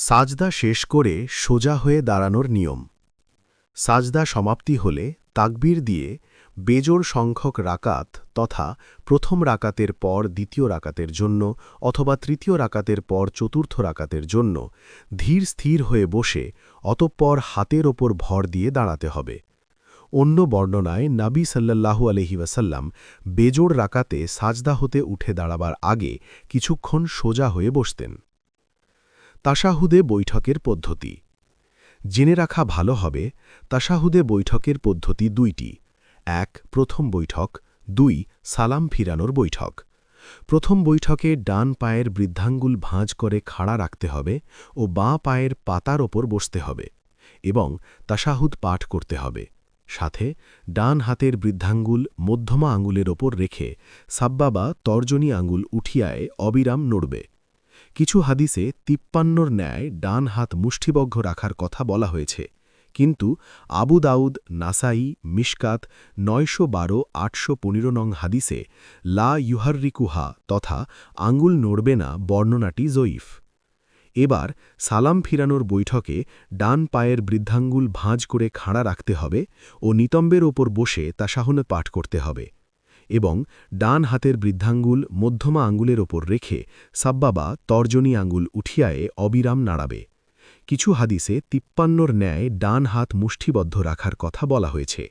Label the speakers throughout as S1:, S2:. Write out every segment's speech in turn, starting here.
S1: সাজদা শেষ করে সোজা হয়ে দাঁড়ানোর নিয়ম। সাজদা সমাপ্তি হলে তাকবির দিয়ে বেজোড় সংখ্যক রাকাত তথা প্রথম রাকাতের পর দ্বিতীয় রাকাতের জন্য অথবা তৃতীয় রাকাতের পর চতুর্থ রাকাতের জন্য ধীর স্থির হয়ে বসে অতঃপর হাতের ওপর ভর দিয়ে দাঁড়াতে হবে। অন্য বর্ণনায় নাবী সাল্লাল্লাহু আলহি ওয়াসাল্লাম বেজোড় রাকাতে সাজদা হতে উঠে দাঁড়াবার আগে কিছুক্ষণ সোজা হয়ে বসতেন। তাশাহুদে বৈঠকের পদ্ধতি। জেনে রাখা ভালো হবে, তাসাহুদে বৈঠকের পদ্ধতি দুইটি। এক, প্রথম বৈঠক। দুই, সালাম ফিরানোর বৈঠক। প্রথম বৈঠকে ডান পায়ের বৃদ্ধাঙ্গুল ভাঁজ করে খাড়া রাখতে হবে ও বাঁ পায়ের পাতার ওপর বসতে হবে এবং তাসাহুদ পাঠ করতে হবে। সাথে, ডান হাতের বৃদ্ধাঙ্গুল মধ্যমা আঙ্গুলের ওপর রেখে সাব্বাবা তর্জনী আঙ্গুল উঠিয়ায় অবিরাম নড়বে। কিছু হাদিসে তিপ্পান্নর ন্যায় ডান হাত মুষ্টিবদ্ধ রাখার কথা বলা হয়েছে। কিন্তু আবু দাউদ, নাসাই, মিশকাত নয়শো বারো, আটশো পনেরো নং হাদিসে লা ইউহার্রিকুহা তথা আঙ্গুল নড়বে না বর্ণনাটি জয়ীফ। এবার সালাম ফিরানোর বৈঠকে ডান পায়ের বৃদ্ধাঙ্গুল ভাঁজ করে খাড়া রাখতে হবে ও নিতম্বের ওপর বসে তা সাহনে পাঠ করতে হবে। এবং ডান হাতের বৃদ্ধাঙ্গুল মধ্যমা আঙ্গুলের ওপর রেখে সাব্বাবা তর্জনী আঙ্গুল উঠিয়ায়ে অবিরাম নাড়াবে। কিছু হাদিসে তিপ্পান্নর ন্যায় ডান হাত মুষ্টিবদ্ধ রাখার কথা বলা হয়েছে।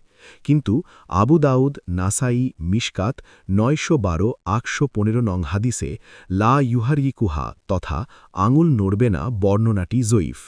S1: কিন্তু আবু দাউদ, নাসাই, মিশকাত নয়শো বারো, আটশো পনেরো নং হাদিসে লা ইউহারিকুহা তথা আঙুল নড়বে না বর্ণনাটি জয়ীফ।